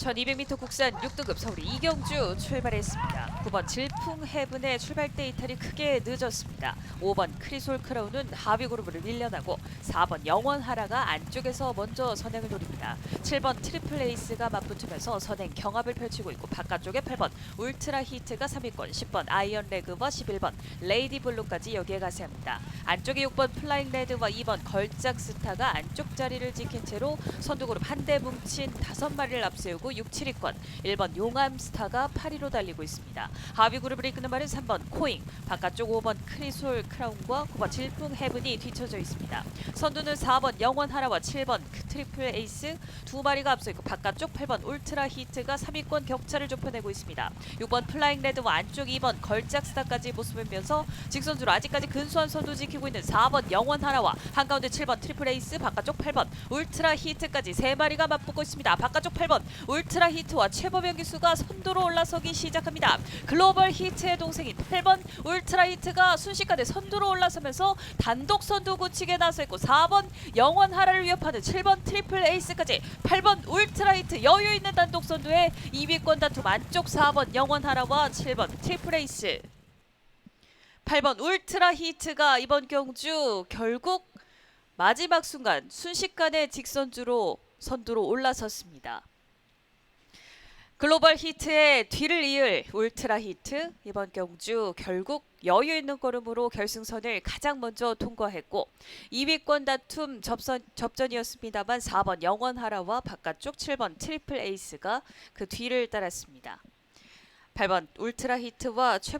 1200m 국산 6등급 서울이 이경주 출발했습니다. 9번 질풍 헤븐의 출발대 이탈이 크게 늦었습니다. 5번 크리솔 크라운은 하위 그룹을 밀려나고 4번 영원 하라가 안쪽에서 먼저 선행을 노립니다. 7번 트리플 에이스가 맞붙으면서 선행 경합을 펼치고 있고 바깥쪽에 8번 울트라 히트가 3위권, 10번 아이언 레그와 11번 레이디 블루까지 여기에 가세합니다. 안쪽에 6번 플라잉 레드와 2번 걸작 스타가 안쪽 자리를 지킨 채로 선두 그룹 한 대 뭉친 5마리를 앞세우고 6, 7위권 1번 용암 스타가 8위로 달리고 있습니다. 하위 그룹을 이끄는 말은 3번 코잉, 바깥쪽 5번 크리솔 크라운과 9번 질풍 헤븐이 뒤쳐져 있습니다. 선두는 4번 영원 하라와 7번 트리플 에이스 두 마리가 앞서 있고 바깥쪽 8번 울트라 히트가 3위권 격차를 좁혀내고 있습니다. 6번 플라잉 레드와 안쪽 2번 걸작 스타까지 모습을 면서 직선주로 아직까지 근소한 선두 지키고 있는 4번 영원 하라와 한가운데 7번 트리플 에이스 바깥쪽 8번 울트라 히트까지 세 마리가 맞붙고 있습니다. 바깥쪽 8번 울 트라 히트와 최범영 기수가 선두로 올라서기 시작합니다. 글로벌 히트의 동생인 8번 울트라 히트가 순식간에 선두로 올라서면서 단독 선두 굳히게 나서 있고 4번 영원 하라를 위협하는 7번 트리플 에이스까지 8번 울트라 히트 여유 있는 단독 선두에 2위권 다툼 안쪽 4번 영원 하라와 7번 트리플 에이스 8번 울트라 히트가 이번 경주 결국 마지막 순간 순식간에 직선주로 선두로 올라섰습니다. 글로벌 히트의 뒤를 이을 울트라 히트 이번 경주 결국 여유 있는 걸음으로 결승선을 가장 먼저 통과했고 2위권 다툼 접선, 접전이었습니다만 4번 영원하라와 바깥쪽 7번 트리플 에이스가 그 뒤를 따랐습니다. 8번 울트라 히트와 최